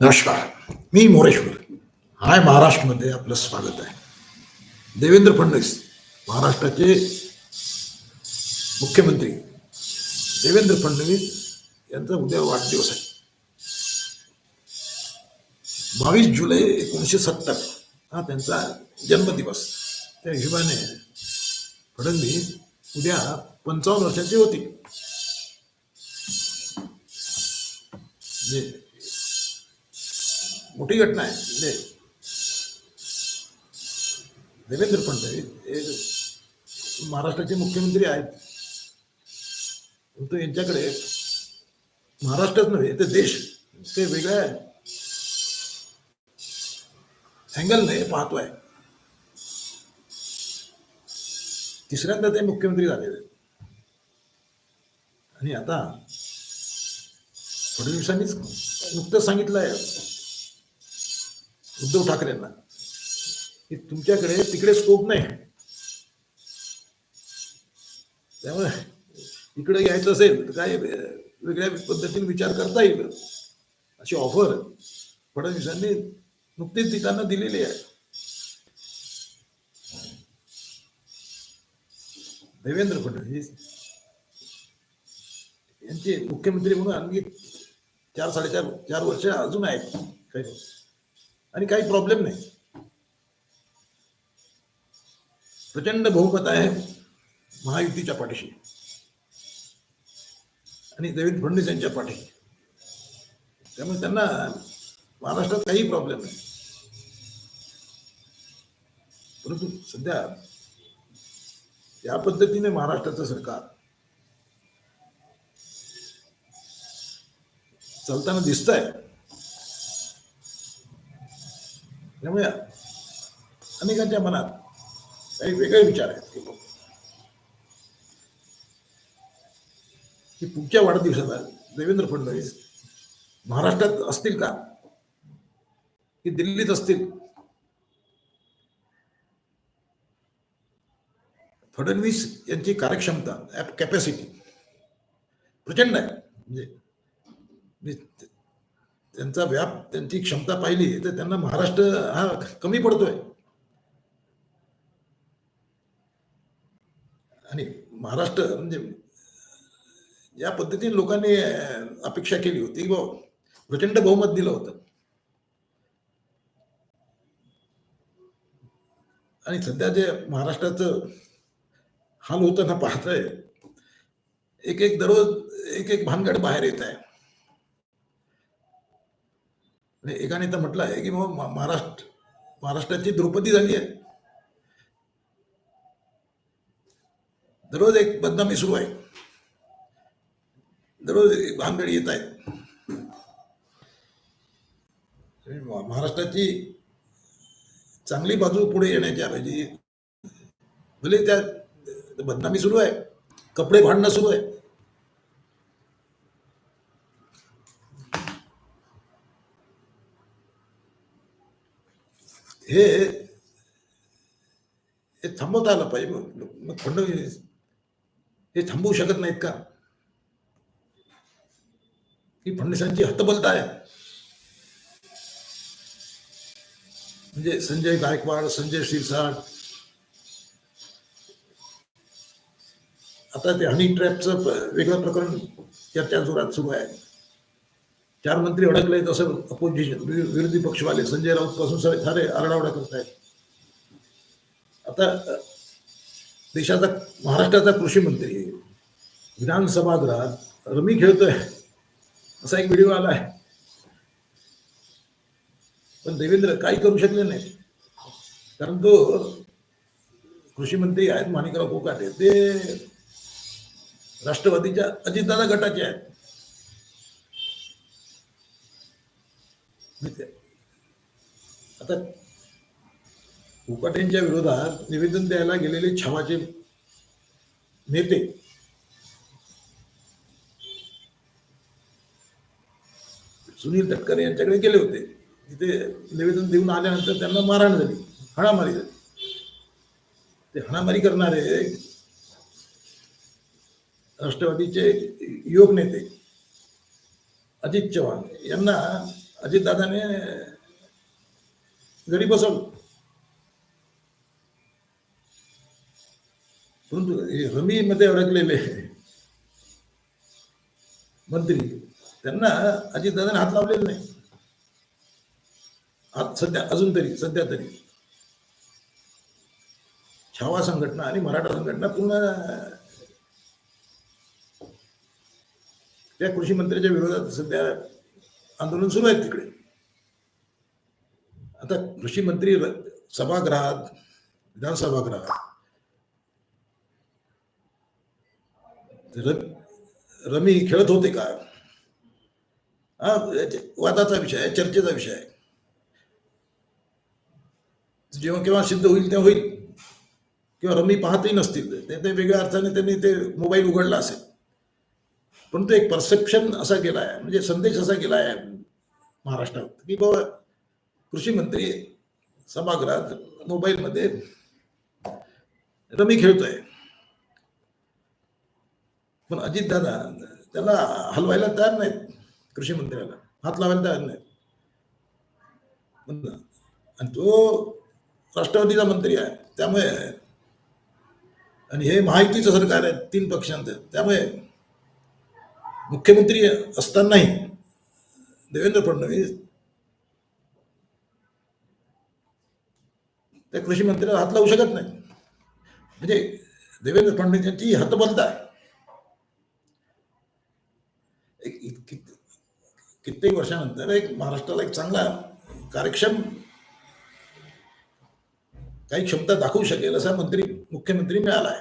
नमस्कार. मी मोरेश्वर. हाय महाराष्ट्रमध्ये आपलं स्वागत आहे. देवेंद्र फडणवीस महाराष्ट्राचे मुख्यमंत्री. देवेंद्र फडणवीस यांचा उद्या वाढदिवस आहे. बावीस जुलै एकोणीसशे सत्तर हा त्यांचा जन्मदिवस. त्या हिशोबाने फडणवीस उद्या पंचावन्न वर्षाचे होते. म्हणजे मोठी घटना आहे. म्हणजे देवेंद्र फडणवीस हे महाराष्ट्राचे मुख्यमंत्री आहेत. परंतु यांच्याकडे महाराष्ट्रच नव्हे तर देश ते वेगळ्या अँगलने पाहतोय. तिसऱ्यांदा ते मुख्यमंत्री झालेले आणि आता फडणवीसांनीच नुकतंच सांगितलं आहे उद्धव ठाकरेंना. की तुमच्याकडे तिकडे स्कोप नाही. त्यामुळे इकडे यायचं असेल तर काय वेगळ्या पद्धतीने विचार करता येईल. अशी ऑफर फडणवीसांनी नुकतीच त्यांना दिलेली आहे. देवेंद्र फडणवीस यांचे मुख्यमंत्री म्हणून आणखी चार साडेचार चार वर्ष अजून आहेत. काही आणि काही प्रॉब्लेम नाही. प्रचंड बहुमत आहे महायुतीच्या पाठीशी. आणि देवेंद्र फडणवीस यांच्या पाठीशी. त्यामुळे त्यांना महाराष्ट्रात काही प्रॉब्लेम नाही. परंतु सध्या या पद्धतीने महाराष्ट्राचं सरकार चालताना दिसत आहे त्यामुळे अनेकांच्या मनात काही वेगळे विचार आहेत की की पुढच्या वाढदिवसाला देवेंद्र फडणवीस महाराष्ट्रात असतील का? की दिल्लीत असतील? फडणवीस यांची कार्यक्षमता कॅपॅसिटी प्रचंड आहे. म्हणजे त्यांचा व्याप त्यांची क्षमता पाहिली तर त्यांना महाराष्ट्र हा कमी पडतोय. आणि महाराष्ट्र म्हणजे या पद्धतीने लोकांनी अपेक्षा केली होती. की बाबा प्रचंड बहुमत दिलं होतं. आणि सध्या जे महाराष्ट्राचं हाल होतं ना आहे एक एक दररोज एक एक भानगड बाहेर येत आहे. आणि एकाने तर म्हटलं आहे की बाबा महाराष्ट्र महाराष्ट्राची द्रौपदी झाली आहे. दररोज एक बदनामी सुरू आहे. दररोज भानगड येत आहेत. महाराष्ट्राची चांगली बाजू पुढे येण्याच्या ऐवजी भले त्या बदनामी सुरू आहे कपडे भांडणं सुरू आहे. हे हे थांबवता आलं पाहिजे. मग फडणवीस हे थांबवू शकत नाहीत का? ही फडणवीसांची हतबलता आहे. म्हणजे संजय गायकवाड संजय शिरसाट. आता ते हनी ट्रॅपचं वेगळं प्रकरण चर्चा जोरात सुरू आहे. चार मंत्री अडकले तसं अपोजिशन विरोधी पक्षवाले संजय राऊत पासून सगळे सारे आरडाओरडा करत आहेत आता देशाचा महाराष्ट्राचा कृषी मंत्री विधानसभागृहात रमी खेळतोय. असा एक व्हिडिओ आला आहे पण देवेंद्र काही करू शकले नाही कारण तो कृषी मंत्री आहेत माणिकराव कोकाटे. ते राष्ट्रवादीच्या अजितदादा गटाचे आहेत माहिती आहे? आता कोकाटेंच्या विरोधात निवेदन द्यायला गेलेले छावाचे नेते. सुनील तटकरे यांच्याकडे गेले होते. तिथे निवेदन देऊन आल्यानंतर त्यांना मारहाण झाली. हाणामारी झाली. ते हाणामारी करणारे राष्ट्रवादीचे योग नेते अजित चव्हाण. यांना अजितदादाने घरी बसवलं परंतु हे रमीमध्ये अडकलेले मंत्री त्यांना अजितदादाने हात लावलेला नाही. हात सध्या अजून तरी सध्या तरी. छावा संघटना आणि मराठा संघटना पूर्ण त्या कृषी मंत्र्याच्या विरोधात सध्या आंदोलन सुरू आहे तिकडे. आता कृषी मंत्री सभागृहात विधानसभागृहात रमी खेळत होते का? हा वादाचा विषय आहे चर्चेचा विषय आहे. जेव्हा केव्हा सिद्ध होईल तेव्हा होईल. किंवा रमी पाहतही नसतील. ते ते वेगळ्या अर्थाने त्यांनी ते मोबाईल उघडला असेल. परंतु एक परसेप्शन असा गेला आहे म्हणजे संदेश असा गेला आहे महाराष्ट्रात की बाबा कृषी मंत्री सभागृहात मोबाईलमध्ये रमी खेळतोय. पण अजितदादा त्याला हलवायला तयार नाहीत कृषी मंत्र्याला. हात लावायला तयार नाहीत. आणि तो राष्ट्रवादीचा मंत्री आहे त्यामुळे आणि हे महायुतीचं सरकार आहे तीन पक्षांचं त्यामुळे मुख्यमंत्री असतानाही देवेंद्र फडणवीस त्या कृषी मंत्र्याला हात लावू शकत नाही. म्हणजे देवेंद्र फडणवीस यांची हतबलता आहे. एक- कित्येक वर्षानंतर एक महाराष्ट्राला एक चांगला कार्यक्षम काही क्षमता दाखवू शकेल असा मंत्री मुख्यमंत्री मिळाला आहे.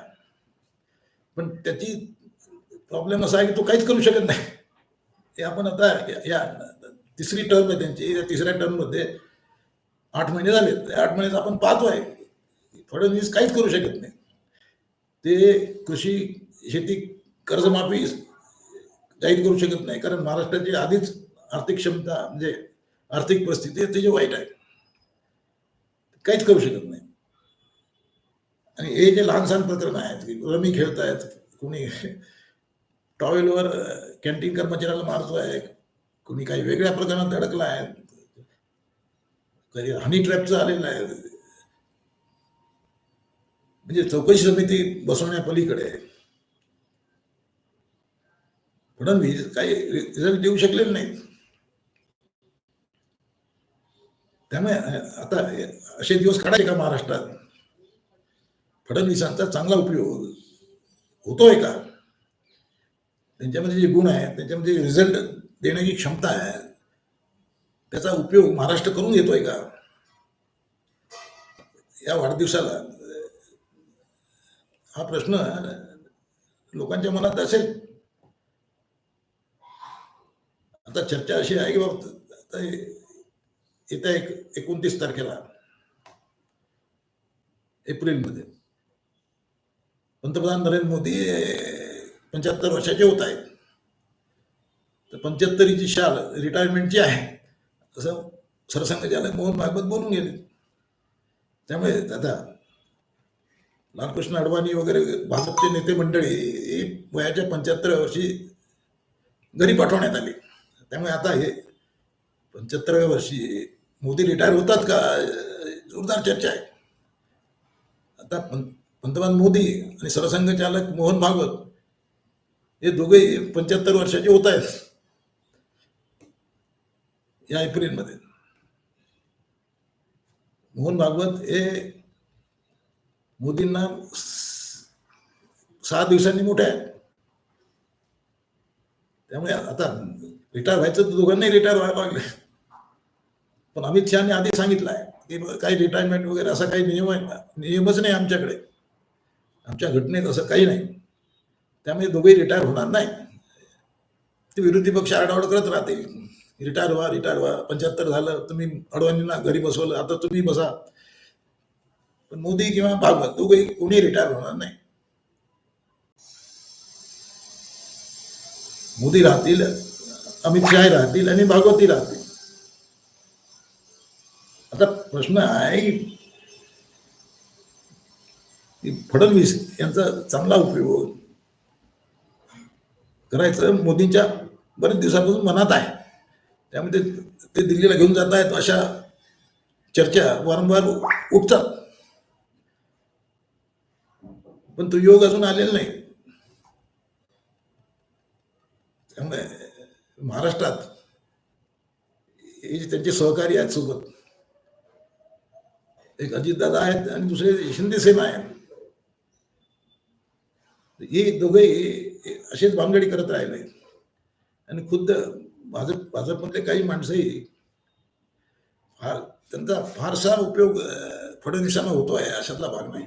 पण त्याची प्रॉब्लेम असा आहे की तो काहीच करू शकत नाही. हे आपण आता या- या तिसरी टर्म आहे त्यांची. या तिसऱ्या टर्ममध्ये आठ महिने झाले. त्या आठ महिन्यात आपण पाहतोय. फडणवीस काहीच करू शकत नाही. ते कृषी शेती कर्जमाफी जाहीर करू शकत नाही. कारण महाराष्ट्राची आधीच आर्थिक क्षमता म्हणजे आर्थिक परिस्थिती त्याची वाईट आहे. काहीच करू शकत नाही. आणि हे जे लहान सहान प्रकरण आहेत रमी खेळतायत कोणी टॉवेलवर कॅन्टीन कर्मचाऱ्याला मारतो आहे कोणी काही वेगळ्या प्रकरणात अडकला आहे तरी हनी ट्रॅपचं आलेला आहे. म्हणजे चौकशी समिती बसवण्यापलीकडे. फडणवीस काही रिझल्ट देऊ शकलेले नाहीत त्यामुळे आता असे दिवस काढायचे का महाराष्ट्रात? फडणवीसांचा चांगला उपयोग होतोय का? त्यांच्यामध्ये जे गुण आहेत त्यांच्यामध्ये रिझल्ट देण्याची क्षमता आहे त्याचा उपयोग महाराष्ट्र करून घेतोय का? या वाढदिवसाला हा प्रश्न लोकांच्या मनात असेल. आता चर्चा अशी आहे की बाबा आता येत्या एक एकोणतीस तारखेला एप्रिलमध्ये पंतप्रधान नरेंद्र मोदी पंच्याहत्तर वर्षाचे होत आहेत. तर पंच्याहत्तरीची शाल रिटायरमेंटची आहे. असं सरसंघचालक मोहन भागवत बोलून गेले. त्यामुळे आता लालकृष्ण अडवाणी वगैरे भाजपचे नेते मंडळी हे वयाच्या पंच्याहत्तर वर्षी घरी पाठवण्यात आली. त्यामुळे आता हे पंच्याहत्तराव्या वर्षी मोदी रिटायर होतात का जोरदार चर्चा आहे. आता पंतप्रधान मोदी आणि सरसंघचालक मोहन भागवत हे दोघेही पंच्याहत्तर वर्षाचे होत आहेत. या एप्रिलमध्ये. मोहन भागवत हे मोदींना सहा दिवसांनी मोठे आहेत. त्यामुळे आता रिटायर व्हायचं तर दोघांनाही रिटायर व्हायला लागले. पण अमित शहाने आधी सांगितलं आहे की काही रिटायरमेंट वगैरे असा काही नियम आहे नियमच नाही आमच्याकडे. आमच्या घटनेत असं काही नाही. त्यामुळे दोघेही रिटायर होणार नाही. ते विरोधी पक्ष आरडाओरड करत राहतील. रिटायर व्हा रिटायर व्हा. पंच्याहत्तर झालं तुम्ही अडवाणींना घरी बसवलं आता तुम्ही बसा. पण मोदी किंवा भागवत दोघंही कोणी रिटायर होणार नाही. मोदी राहतील अमित शाह राहतील आणि भागवती राहतील. आता प्रश्न आहे की फडणवीस यांचा चांगला उपयोग करायचं मोदींच्या बरेच दिवसापासून मनात आहे. त्यामध्ये ते दिल्लीला घेऊन जात आहेत अशा चर्चा वारंवार उठतात. पण तो योग अजून आलेला नाही. त्यामुळे महाराष्ट्रात हे जे त्यांचे सहकारी आहेत सोबत एक अजितदादा आहेत आणि दुसरे शिंदे सेना आहे हे दोघे असेच भानगडी करत राहिले. आणि खुद्द भाजप भाजपमधले काही माणसंही फार त्यांचा फारसा उपयोग अं, फडणवीसांना होतो आहे अशातला भाग नाही.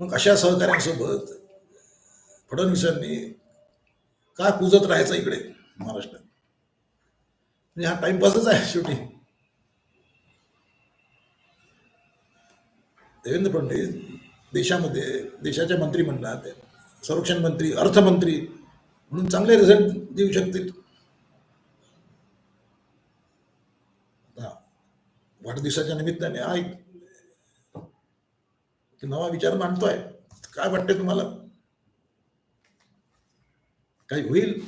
मग अशा सहकाऱ्यांसोबत फडणवीसांनी का कुजत राहायचं इकडे महाराष्ट्रात? म्हणजे हा टाइमपासच आहे शेवटी. देवेंद्र फडणवीस देशामध्ये देशाच्या मंत्रिमंडळात संरक्षण मंत्री अर्थमंत्री म्हणून चांगले रिझल्ट देऊ शकतील वाढदिवसाच्या निमित्ताने हा एक नवा विचार मांडतोय. काय वाटते तुम्हाला? काही होईल?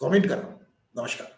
कॉमेंट करा. नमस्कार.